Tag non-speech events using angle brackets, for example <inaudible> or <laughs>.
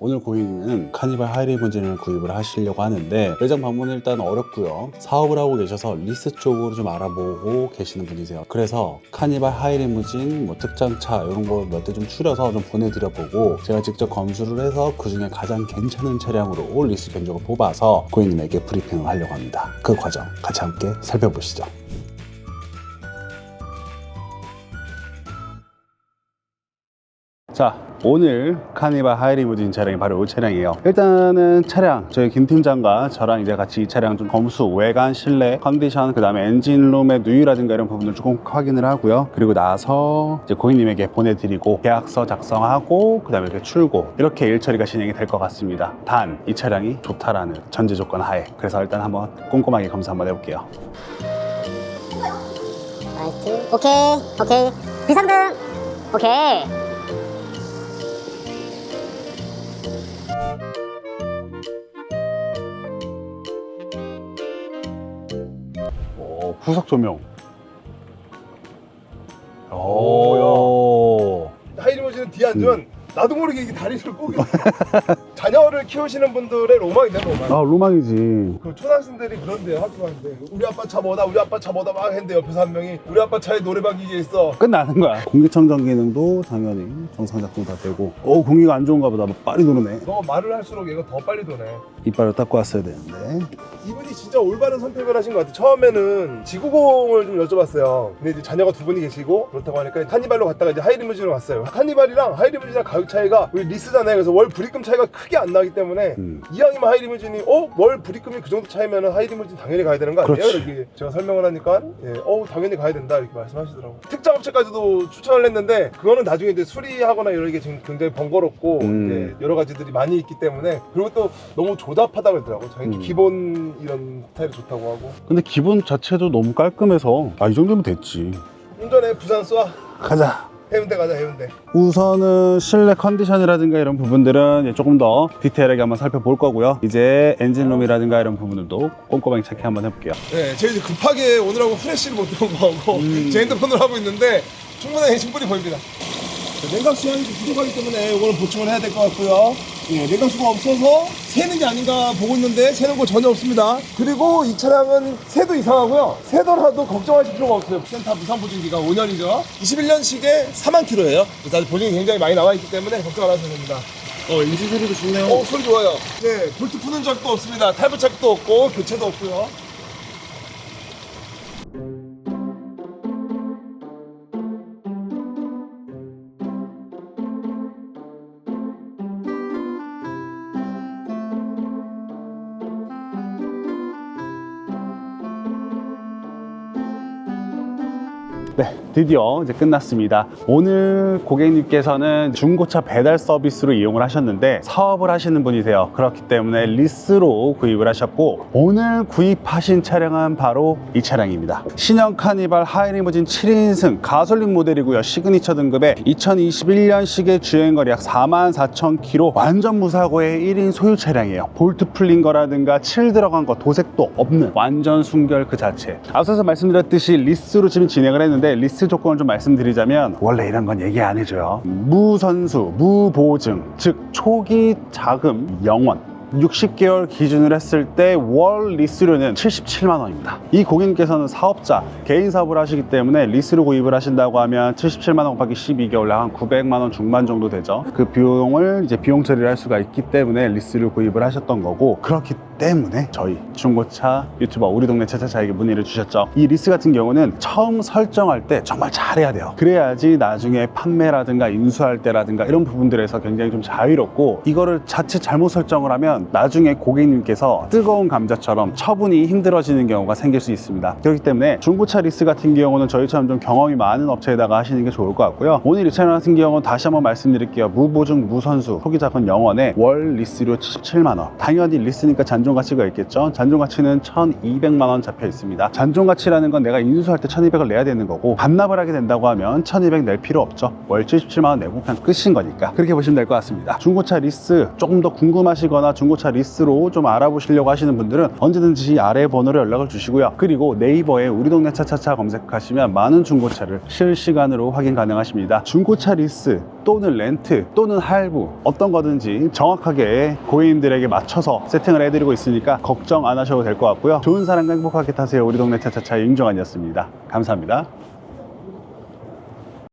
오늘 고객님은 카니발 하이리무진을 구입을 하시려고 하는데 매장 방문은 일단 어렵고요. 사업을 하고 계셔서 리스 쪽으로 좀 알아보고 계시는 분이세요. 그래서 카니발 하이리무진, 뭐 특장차 이런 거 몇 대 좀 추려서 좀 보내드려보고 제가 직접 검수를 해서 그 중에 가장 괜찮은 차량으로 리스 견적을 뽑아서 고객님에게 브리핑을 하려고 합니다. 그 과정 같이 함께 살펴보시죠. 자 오늘 카니발 하이리무진 차량이 바로 이 차량이에요. 일단은 차량 저희 김 팀장과 저랑 이제 같이 이 차량 좀 검수 외관 실내 컨디션 그 다음에 엔진룸의 누유라든가 이런 부분을 조금 확인을 하고요. 그리고 나서 이제 고객님에게 보내드리고 계약서 작성하고 그 다음에 이렇게 출고 이렇게 일 처리가 진행이 될 것 같습니다. 단 이 차량이 좋다라는 전제 조건 하에. 그래서 일단 한번 꼼꼼하게 검사 한번 해볼게요. 오케이 오케이. 비상등 오케이 오 후석 조명. 오, 오. 뒤에 앉으면 나도 모르게 이게 다리를 꼬게 <laughs> 자녀를 키우시는 분들의 로망이네 로망 아 로망이지 그 초등학생들이 그런데요 학교 가는데 우리 아빠 차 뭐다 우리 아빠 차 뭐다 막 했는데 옆에서 한 명이 우리 아빠 차에 노래방 기계 있어 끝나는 거야. 공기청정 기능도 당연히 정상 작동 다 되고. 어 공기가 안 좋은가 보다. 막 빨리 도르네. 너 말을 할수록 얘가 더 빨리 도네 이빨을 닦고 왔어야 되는데. 이분이 진짜 올바른 선택을 하신 것 같아요 처음에는 지구공을 좀 여쭤봤어요 근데 이제 자녀가 두 분이 계시고 그렇다고 하니까 카니발로 갔다가 이제 하이리무진으로 갔어요 카니발이랑 하이리무진이랑 가격 차이가 우리 리스잖아요 그래서 월 불입금 차이가 크게 안 나기 때문에 음. 이왕이면 하이리무진이 어? 월 불입금이 그 정도 차이면 하이리무진 당연히 가야 되는 거 아니에요? 그렇지. 이렇게 제가 설명을 하니까 예, 어 당연히 가야 된다 이렇게 말씀하시더라고요 특장 업체까지도 추천을 했는데 그거는 나중에 이제 수리하거나 이런 게 지금 굉장히 번거롭고 음. 이제 여러 가지들이 많이 있기 때문에 그리고 또 너무 조잡하다 그러더라고요 자기 음. 기본 이런 스타일이 좋다고 하고 근데 기본 자체도 너무 깔끔해서 아 이 정도면 됐지. 운전해 부산 쏴 가자. 해운대 가자 해운대 우선은 실내 컨디션이라든가 이런 부분들은 이제 조금 더 디테일하게 한번 살펴볼 거고요. 이제 엔진룸이라든가 이런 부분들도 꼼꼼하게 체크 한번 해볼게요. 네 저희 이제 급하게 오늘하고 프레쉬를 못 들어온 거하고 음. <laughs> 제 핸드폰으로 하고 있는데 충분히 충분히 보입니다 냉각 수량이 좀 부족하기 때문에 이거는 보충을 해야 될 것 같고요. 예, 냉각수가 없어서 새는 게 아닌가 보고 있는데 새는 거 전혀 없습니다. 그리고 이 차량은 새도 이상하고요. 새더라도 걱정하실 필요가 없어요. 센터 무상 보증기가 5년이죠. 21년식에 4만 킬로예요. 그래서 아직 보증이 굉장히 많이 나와 있기 때문에 걱정 안 하셔도 됩니다. 어 인지 소리도 좋네요. 어, 소리 좋아요. 네, 볼트 푸는 적도 없습니다. 탈부착도 없고 교체도 없고요. 네, 드디어 이제 끝났습니다. 오늘 고객님께서는 중고차 배달 서비스로 이용을 하셨는데 사업을 하시는 분이세요. 그렇기 때문에 리스로 구입을 하셨고 오늘 구입하신 차량은 바로 이 차량입니다. 신형 카니발 하이리무진 7인승 가솔린 모델이고요. 시그니처 등급의 2021년식의 주행거리 약 44,000km 완전 무사고의 1인 소유 차량이에요. 볼트 풀린 거라든가 칠 들어간 거 도색도 없는 완전 순결 그 자체. 앞서서 말씀드렸듯이 리스로 지금 진행을 했는데 리스 조건을 좀 말씀드리자면 원래 이런 건 얘기 안 해줘요. 무선수, 무보증, 즉 초기 자금 0원. 60개월 기준으로 했을 때 월 리스료는 77만 원입니다. 이 고객님께서는 사업자, 개인 사업을 하시기 때문에 리스로 구입을 하신다고 하면 77만 원 곱하기 12개월 한 900만 원 중반 정도 되죠. 그 비용을 이제 비용 처리를 할 수가 있기 때문에 리스를 구입을 하셨던 거고 그렇기 때문에 저희 중고차 유튜버 우리 동네 차차차에게 문의를 주셨죠. 이 리스 같은 경우는 처음 설정할 때 정말 잘해야 돼요. 그래야지 나중에 판매라든가 인수할 때라든가 이런 부분들에서 굉장히 좀 자유롭고 이거를 자칫 잘못 설정을 하면 나중에 고객님께서 뜨거운 감자처럼 처분이 힘들어지는 경우가 생길 수 있습니다. 그렇기 때문에 중고차 리스 같은 경우는 저희처럼 좀 경험이 많은 업체에다가 하시는 게 좋을 것 같고요. 오늘 이 차량 같은 경우는 다시 한번 말씀드릴게요. 무보증 무선수 초기 자금 0원에 월 리스료 77만 원. 당연히 리스니까 잔존 가치가 있겠죠. 잔존 가치는 1,200만 원 잡혀 있습니다. 잔존 가치라는 건 내가 인수할 때 1,200을 내야 되는 거고 반납을 하게 된다고 하면 1,200 낼 필요 없죠. 월 77만 원 내고 그냥 끝인 거니까 그렇게 보시면 될 것 같습니다. 중고차 리스 조금 더 궁금하시거나 중 중고차 리스로 좀 알아보시려고 하시는 분들은 언제든지 아래 번호로 연락을 주시고요. 그리고 네이버에 우리 동네 차차차 검색하시면 많은 중고차를 실시간으로 확인 가능하십니다. 중고차 리스 또는 렌트 또는 할부 어떤 거든지 정확하게 고객님들에게 맞춰서 세팅을 해드리고 있으니까 걱정 안 하셔도 될 것 같고요. 좋은 사람과 행복하게 타세요. 우리 동네 차차차의 임종환이었습니다. 감사합니다.